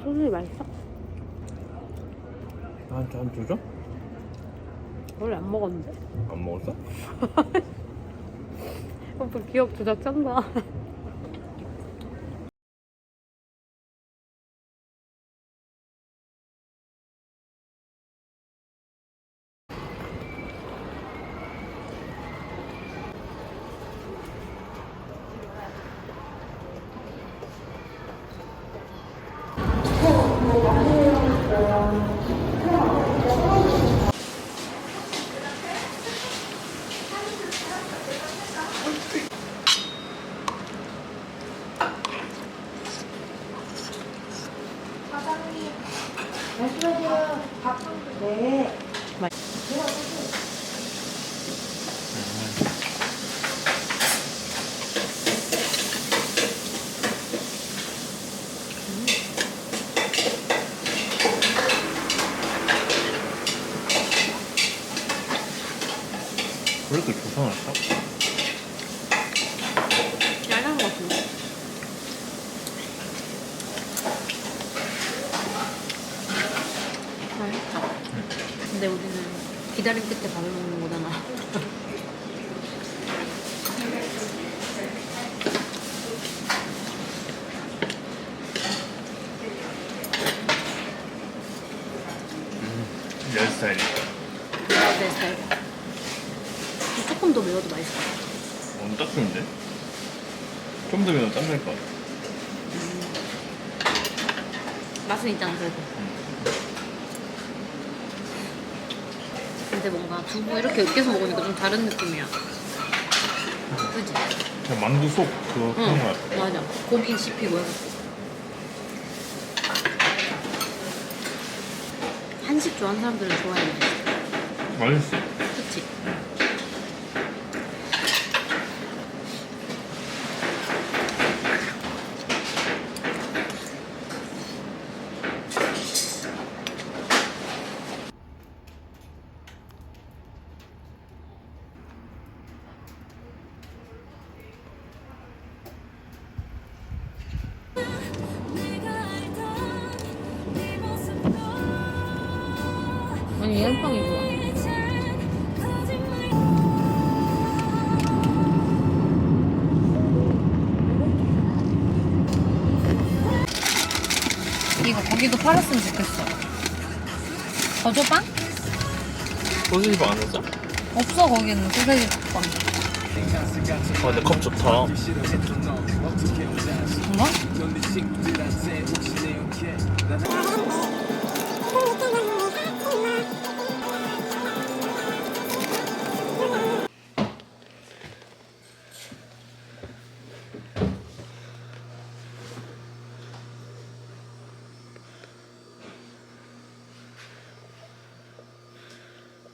어, 소금이 맛있어? 나한테 한두 점? 원래 안 먹었는데? 안 먹었어? 오빠 기억 조작 쩐다. 왜 이렇게 조선할까? 얇은 것 같은데? 맛있다. 근데 우리는 기다림 끝에 밥을 먹는 거잖아. 내 스타일이야. 내 스타일. 조금 더 매워도 맛있어. 오늘 딱 좋은데? 좀 더 매운 짱날 것 같아. 맛은 있잖아, 그래도. 근데 뭔가 두부 이렇게 으깨서 먹으니까 좀 다른 느낌이야. 그지? 그냥 만두 속 그거 응, 그런 거 같아. 맞아. 고기 씹히고 해갖고. 한식 좋아하는 사람들은 좋아해. 맛있어. 그치? 아니 빵이 좋아. 이거 거기도 팔았으면 좋겠어. 거조빵? 소시지 안 했어? 없어 거기는 소세지 빵. 아 근데 컵 좋다. 정말?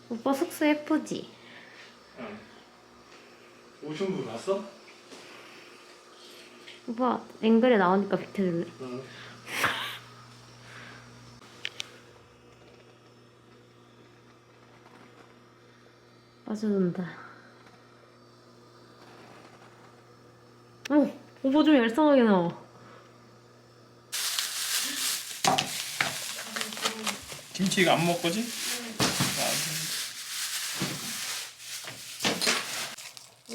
오빠 숙소 예쁘지? 오션부 봤어? 오빠 앵글에 나오니까 비켜줄래? 응. 빠져든다. 어, 오빠 좀 얄쌍하게 나와. 김치가 안 먹을 거지?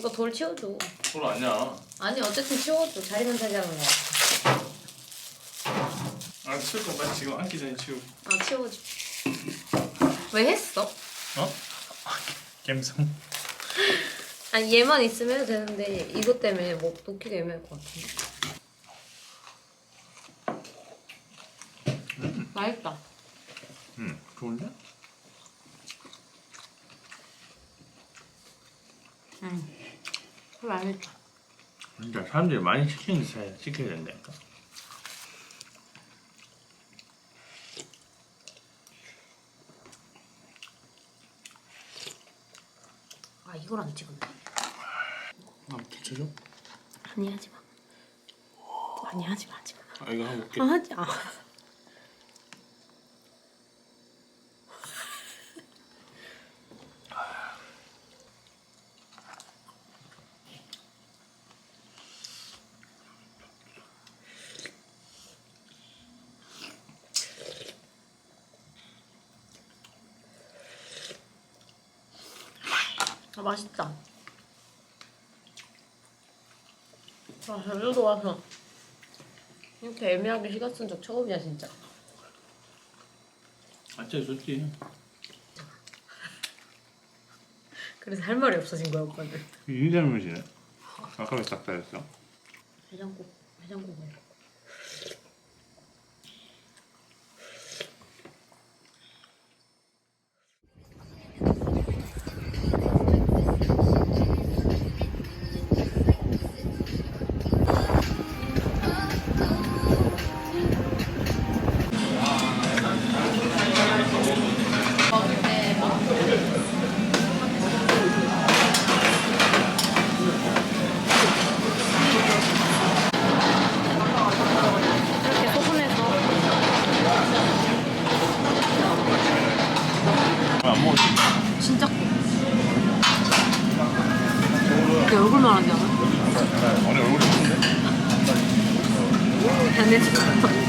이거 돌 치워줘. 그걸 아니야. 아니 어쨌든 치워줘. 자리만 차지하는 거야. 아 치울 거 빨리 지금 앉기 전에 치우고. 아 치워줘. 왜 했어? 어? 갬성. 아니 얘만 있으면 해도 되는데 이것 때문에 뭐 놓기가 애매할 것 같은데. 맛있다. 응. 좋은데? 응. 그래 맛있다. 진짜 사람들이 많이 시키는 스타일 시켜야 된다니까. 아 이걸 안 찍었네. 한번 붙여줘. 아니 하지 마. 아니 하지 마 하지 마. 아 이거 한번 볼게. 아 하지 마. 아 맛있다. 아 제주도 와서 이렇게 애매하게 시간 쓴 적 처음이야 진짜. 아짜 있었지. 그래서 할 말이 없어진 거야 오빠는. 인삼물이네. 아까 왜 싹 다였어? 해장국 해장국 먹 내지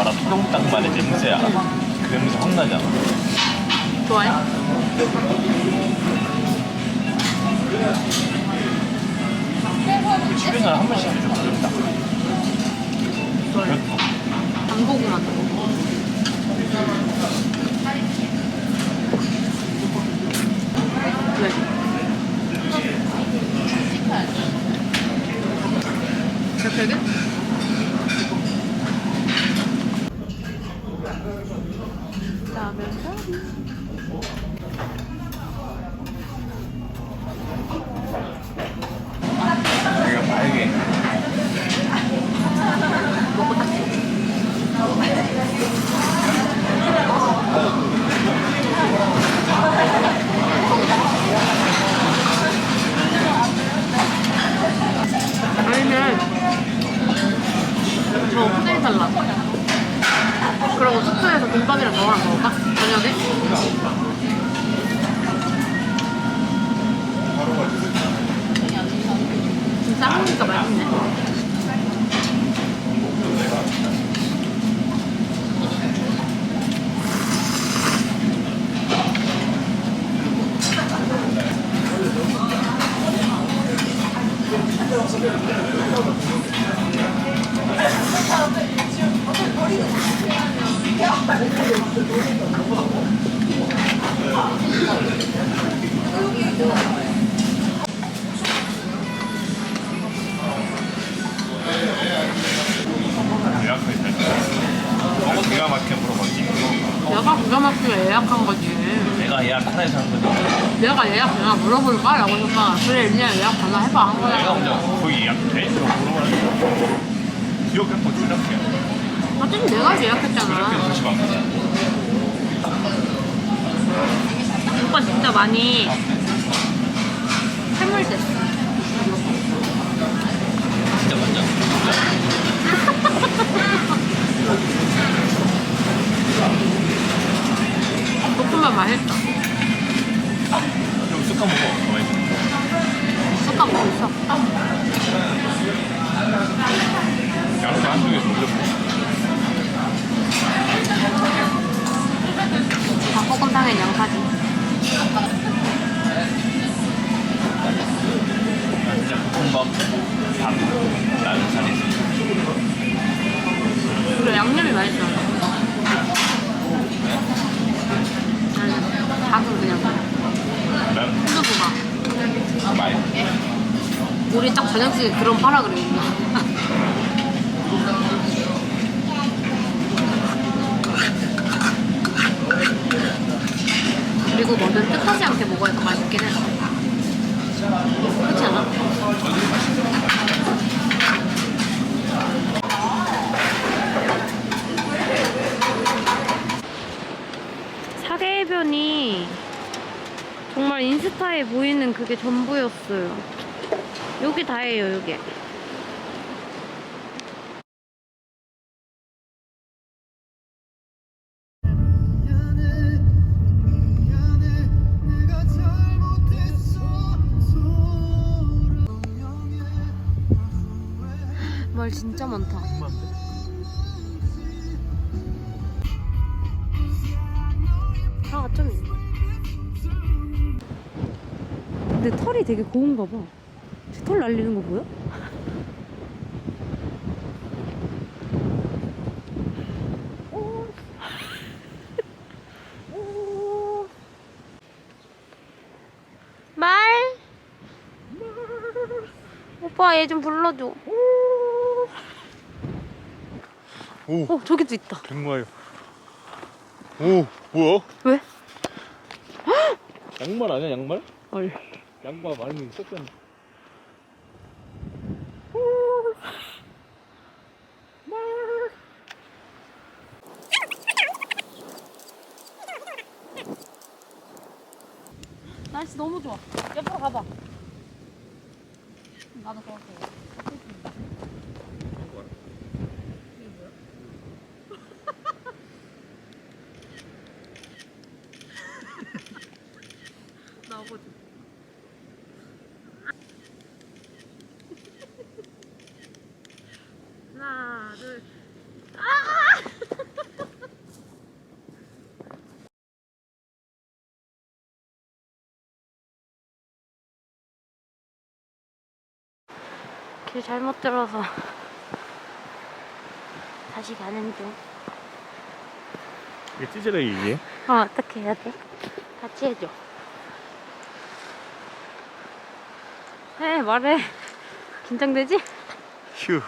가라 토종닭만의 냄새야. 그 냄새 확 나잖아. 좋아해? 집에서 한 번씩 해줘 만든 거. 왜? 이렇게 돼? 라면 사리. 내가 빨개. 먹고 딱 아니면 저 후대이 달라 그러고 숙소에서 김밥이랑 저거랑 먹을까? 저녁에? 진짜 한국이니까 맛있네 때. 너무 기가 막히게 물어봤지. 내가 기가 막히게 예약한 거지 내가 예약하나 해서 한 거지. 내가 예약 되나 물어볼까? 라고 했으니까 그래 일리야 예약 되나 해봐 한 내가 거야 먼저 거기 예약돼? 라고 물어봤는데 기억했고 주작해. 어차피 내가 예약했잖아 다시. 오빠 진짜 많이 해물됐어 그치 그런 파라 우리가. 그리고 뭐든 뜻하지 않게 먹어야 더 맛있긴 해. 그렇지 않아? 사계해변이 정말 인스타에 보이는 그게 전부였어요. 여기 다예요, 여기. 말 진짜 많다. 차가 좀 있네. 근데 털이 되게 고운가 봐. 저털 날리는 거 보여? 말? 오빠 얘 좀 불러줘. 오 어 저기도 있다. 백마요 오 뭐야? 왜? 양말 아니야 양말? 헐. 양말 많이 썼잖아 날씨 너무 좋아. 옆으로 가봐. 나도 그렇게. 나보지. 하나, 둘. 길 잘못 들어서 다시 가는 중. 이게 찌질하게 얘기해? 어, 어떻게 해야 돼? 같이 해줘. 해, 말해. 긴장되지? 휴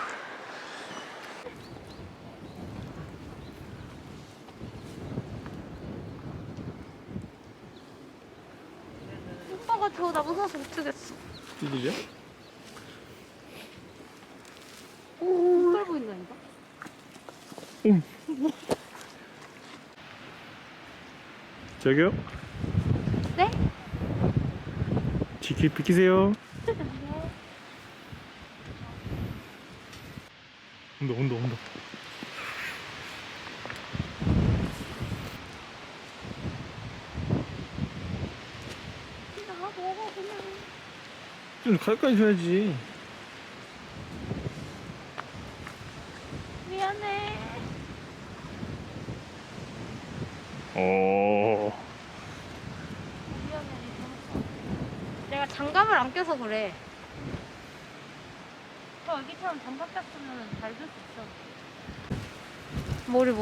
오빠가 저 나 무서워서 못 쓰겠어. 찌질이야? 오, 빨 보인다니까? 저기요? 네? 지키 비키세요 온다 온다 온다 그냥. 좀 가까이 줘야지 미안해. 오 미안해. 내가 장갑을 안 껴서 그래. 오빠 여기처럼 장갑 꼈으면 잘 줄 수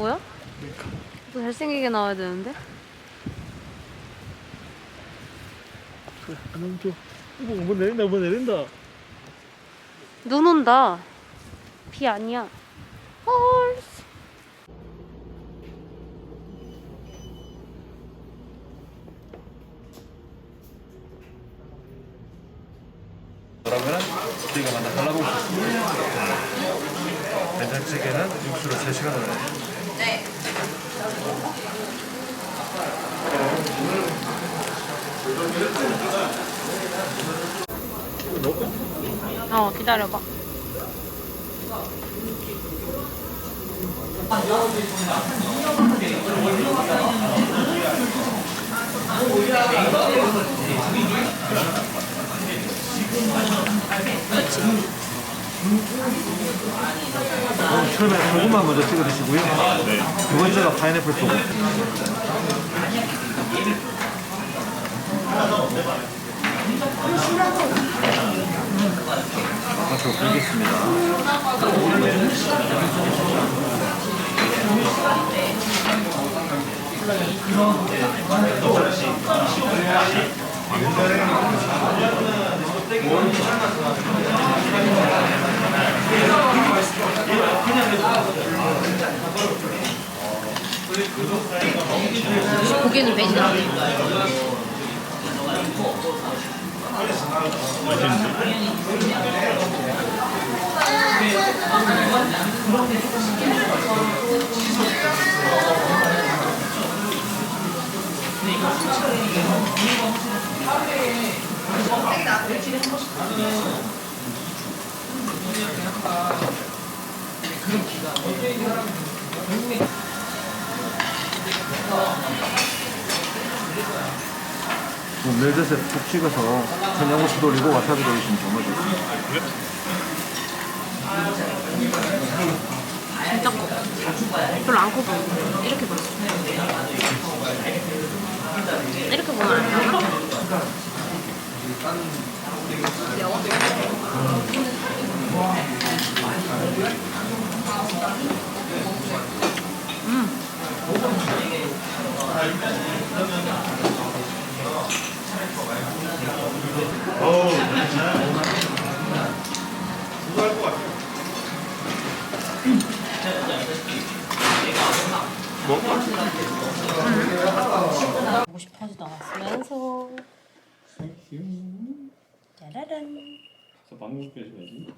뭐야? 더 잘생기게 나와야 되는데? 그래 너무 좋아 내린다 뭐 내린다 눈 온다. 비 아니야. 헐. 그러면 우리가 만나 달라고 싶습니다. 된장찌개는 육수를 3시간 넣어요. 어, 기다려봐. 처음에 소금만 먼저 찍어 드시고요. 두 번째가 파인애플 소금. 앞으로 불겠습니다. 고기는 매진 안 돼. 맛있는데? 멜젓에 푹 찍어서 청양고추 돌리고 와사비 돌리시면 정말 좋습니다. 진짜 커. 별로 안 커 보여. 이렇게 보여. 이렇게 보면 안 되나? 귀여워. 보고 싶어지도 않았으면서. 짜라란. 방금.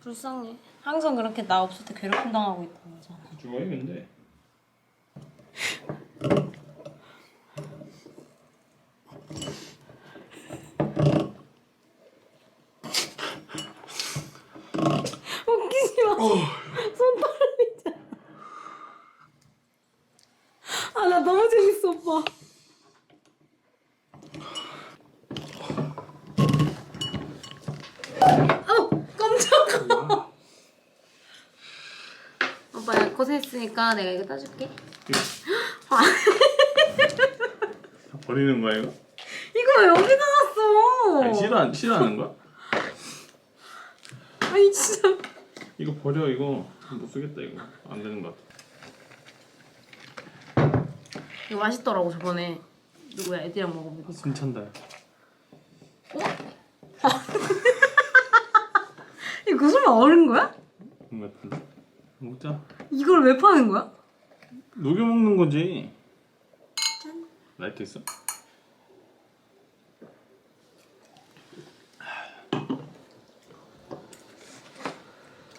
불쌍해. 항상 그렇게 나 없을 때 괴롭힘 당하고 있다는 거잖아. 죽어야겠는데. 웃기지 마. 손 떨리잖아. 아, 나 너무 재밌어, 오빠. 어, 깜짝아. 오빠야, 고생했으니까 내가 이거 따줄게. 아, 버리는 거야 이거? 이거 왜 여기다 놨어? 아니, 싫어 싫어하는 거야? 아니, 진짜. 이거 버려 이거 못 쓰겠다 이거 안 되는 것 같아. 이거 맛있더라고, 저번에. 누구야, 애들이랑 먹어보니까. 진찬다. 어? 이거 그 설마 어른 거야? 그런 같은데. 먹자. 이걸 왜 파는 거야? 녹여 먹는 거지. 라이트 있어?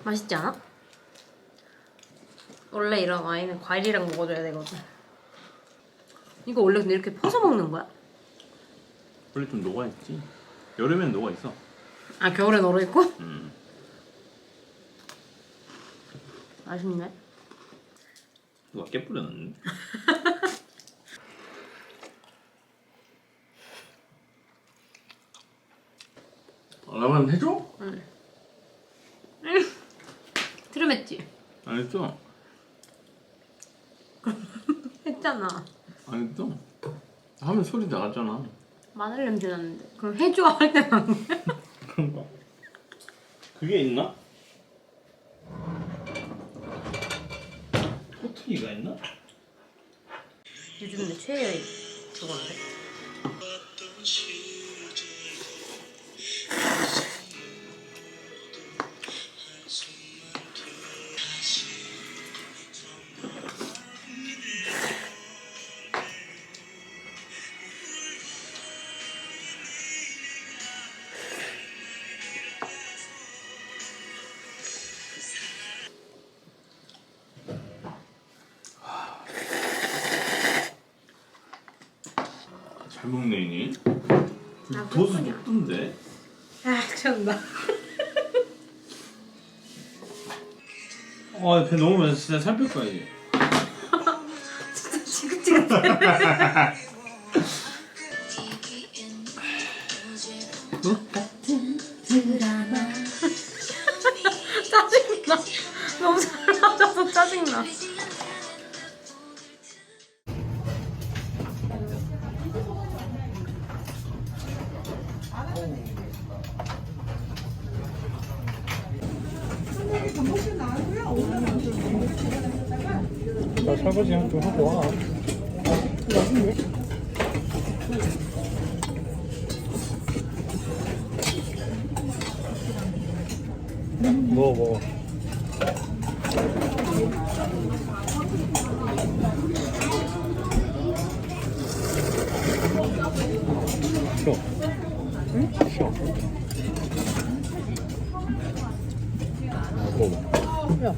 맛있지 않아? 원래 이런 와인은 과일이랑 먹어줘야 되거든. 이거 원래 근데 이렇게 퍼서 먹는 거야? 원래 좀 녹아 있지. 여름엔 녹아 있어. 아 겨울에 얼어 있고? 음. 맛있네. 깨 뿌려놨네. 라면 해줘? 트름했지? 안 했어. 했잖아. 안 했어. 하면 소리 나갔잖아. 마늘 냄새 나는데. 그럼 해줘 할때 나는 그런가? 그게 있나? 코트기가 있나? 요즘 내 최애 그건데. 잘 먹네 이니. 아, 도수 그렇군요. 높던데. 아 참나. 아, 배 너무 많아. 진짜 살 뺄 거야 이제. 지긋지긋해. 짜증나. 너무 잘 맞아서 짜증나. 나 좀 하고 와. 먹어 먹어. 쉬어. 응? 쉬어. 아, 먹어봐. 야.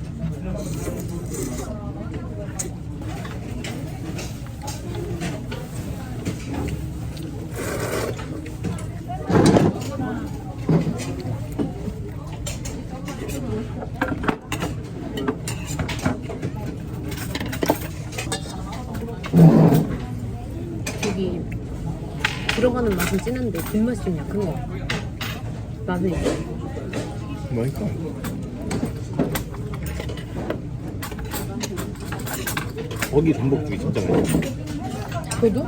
여기 맛은 진한데 뒷맛이 좀 약한 거 같아. 맛은 있어. 맛있다. 거기 전복죽이 진짜 맛있어. 그래도?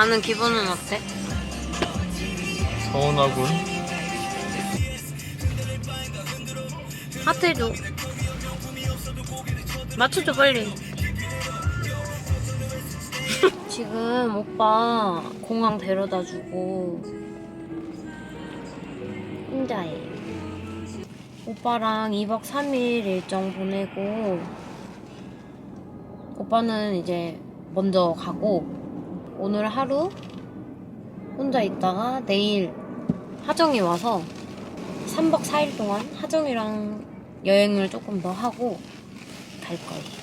가는 기분은 어때? 서운하군. 하트 해줘. 맞춰줘, 빨리. 지금 오빠 공항 데려다 주고 혼자해. 오빠랑 2박 3일 일정 보내고 오빠는 이제 먼저 가고 오늘 하루 혼자 있다가 내일 하정이 와서 3박 4일 동안 하정이랑 여행을 조금 더 하고 갈 거예요.